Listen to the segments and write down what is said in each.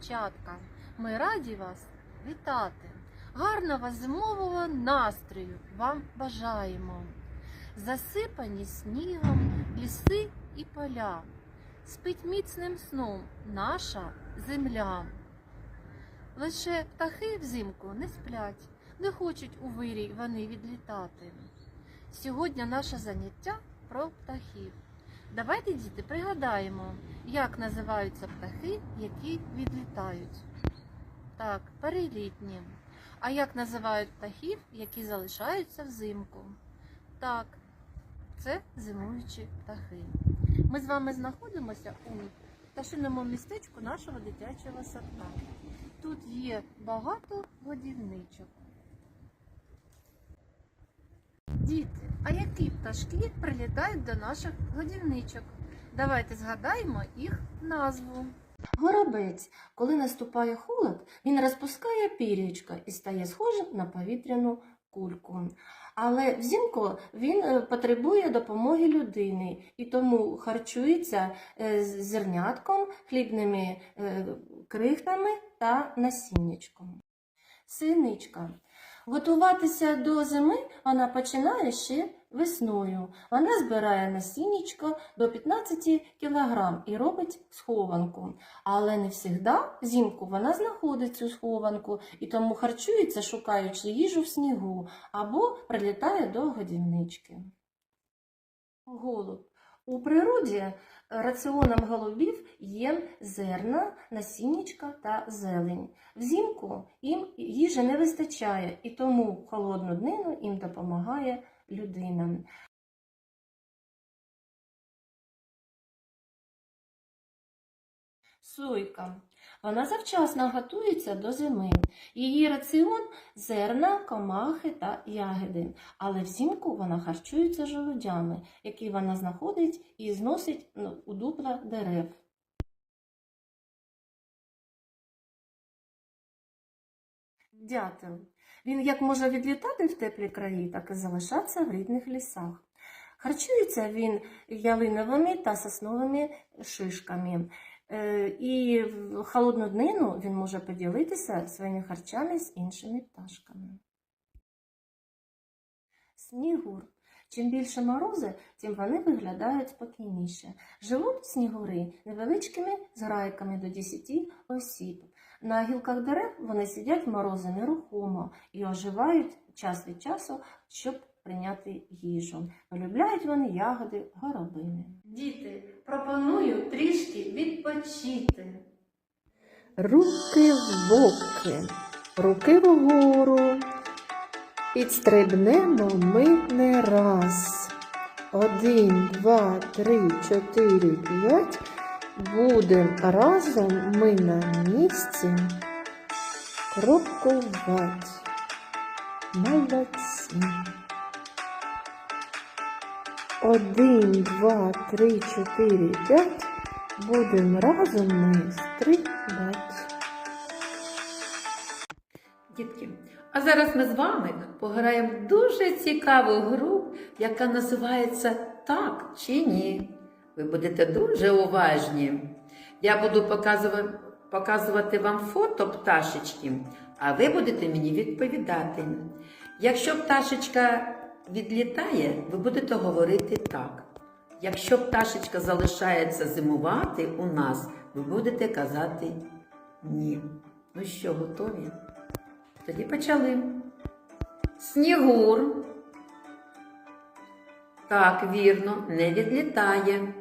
дівчатка. Ми раді вас вітати. Гарного зимового настрою вам бажаємо. Засипані снігом ліси і поля. Спить міцним сном наша земля. Лише птахи взимку не сплять, не хочуть у вирій вони відлітати. Сьогодні наше заняття про птахів. Давайте, діти, пригадаємо, як називаються птахи, які відлітають. Так, перелітні. А як називають птахів, які залишаються взимку? Так, це зимуючі птахи. Ми з вами знаходимося у пташиному містечку нашого дитячого садка. Тут є багато годівничок. Діти, а які пташки прилітають до наших годівничок? Давайте згадаємо їх назву. Горобець, коли наступає холод, він розпускає пір'ячка і стає схожим на повітряну кульку. Але взимку він е, потребує допомоги людини і тому харчується е, зернятком, хлібними е, крихтами та насіннячком. Синичка. Готуватися до зими вона починає ще весною. Вона збирає насіннячко до 15 кг і робить схованку. Але не завжди взимку вона знаходить цю схованку і тому харчується, шукаючи їжу в снігу або прилітає до годівнички. Голуб. У природі раціоном голубів є зерна, насіннячка та зелень. Взимку їм їжі не вистачає, і тому холодну днину їм допомагає людина. Сойка. Вона завчасно готується до зими. Її раціон зерна, комахи та ягоди. Але взимку вона харчується жолудями, які вона знаходить і зносить ну, у дупла дерев. Дятел. Він як може відлітати в теплі краї, так і залишатися в рідних лісах. Харчується він ялиновими та сосновими шишками. Е, І в холодну днину він може поділитися своїми харчами з іншими пташками. Снігур. Чим більше морози, тим вони виглядають спокійніше. Живуть снігури невеличкими зграйками до 10 осіб. На гілках дерев вони сидять в морози нерухомо і оживають час від часу, щоб прийняти їжу. Полюбляють вони ягоди горобини. Діти, пропоную трішки відпочити. Руки в боки, руки вгору. Підстрибнемо ми не раз. Один, два, три, чотири, п'ять. Будем разом ми на місці крокувати. Молодці. Один, два, три, чотири, п'ять. Будем разом ми стрибати. Дітки, а зараз ми з вами пограємо в дуже цікаву гру, яка називається Так чи ні. Ви будете дуже уважні. Я буду показувати, показувати вам фото пташечки, а ви будете мені відповідати. Якщо пташечка відлітає, ви будете говорити так. Якщо пташечка залишається зимувати у нас, ви будете казати ні. Ну що, готові? Тоді почали. Снігур. Так, вірно, не відлітає.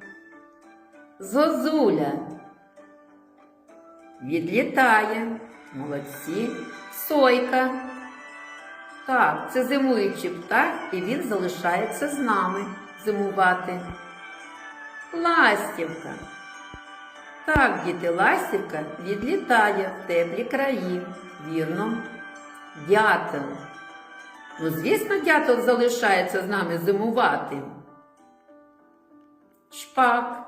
Зозуля. Відлітає. Молодці. Сойка. Так, це зимуючий птах, і він залишається з нами зимувати. Ластівка. Так, діти, ластівка відлітає в теплі краї. Вірно. Дятел. Ну, звісно, дятел залишається з нами зимувати. Шпак.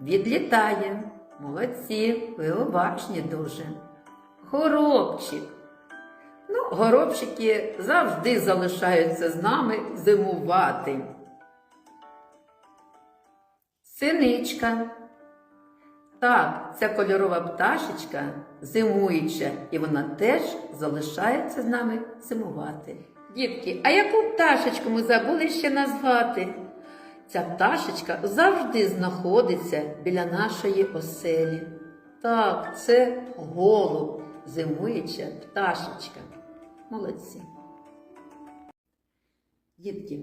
Відлітає. Молодці, ви обачні дуже. Горобчик. Ну, горобчики завжди залишаються з нами зимувати. Синичка. Так, ця кольорова пташечка зимуюча, і вона теж залишається з нами зимувати. Дітки, а яку пташечку ми забули ще назвати? Ця пташечка завжди знаходиться біля нашої оселі. Так, це голуб, зимуюча пташечка. Молодці. Дітки,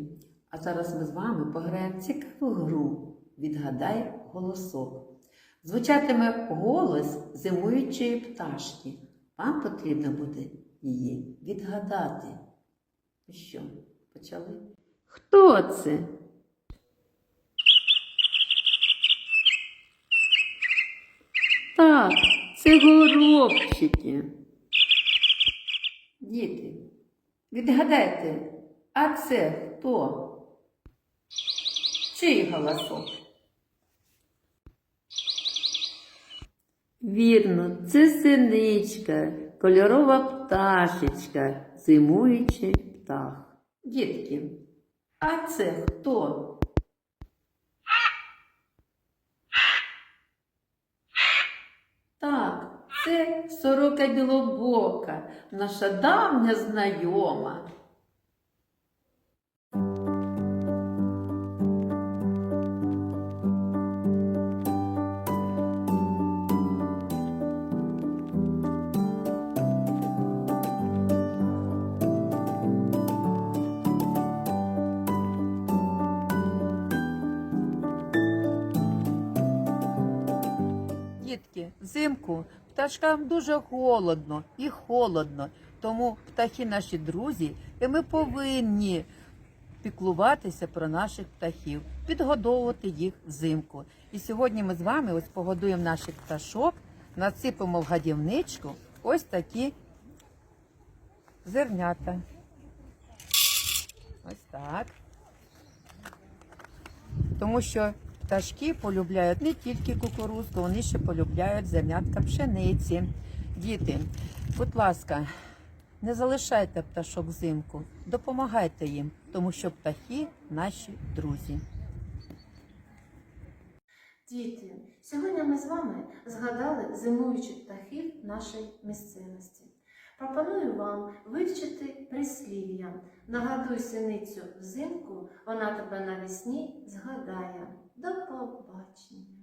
а зараз ми з вами пограємо цікаву гру. Відгадай голосок. Звучатиме голос зимуючої пташки. Вам потрібно буде її відгадати. Ну що, почали? Хто це? Так, це горобчики. Діти, відгадайте, а це хто? Чий голосок? Вірно, це синичка, кольорова пташечка, зимуючий птах. Дітки, а це хто? Так, це сорока білобока, наша давня знайома. Взимку пташкам дуже голодно і холодно, тому птахи наші друзі, і ми повинні піклуватися про наших птахів, підгодовувати їх взимку. І сьогодні ми з вами ось погодуємо наших пташок, насипемо в гадівничку ось такі зернята. Ось так. Тому що пташки полюбляють не тільки кукурузку, вони ще полюбляють зернятка пшениці. Діти, будь ласка, не залишайте пташок взимку, допомагайте їм, тому що птахи наші друзі. Діти, сьогодні ми з вами згадали зимуючих птахів нашої місцевості. Пропоную вам вивчити прислів'я. Нагадуй синицю взимку, вона тебе навесні згадає. До побачення!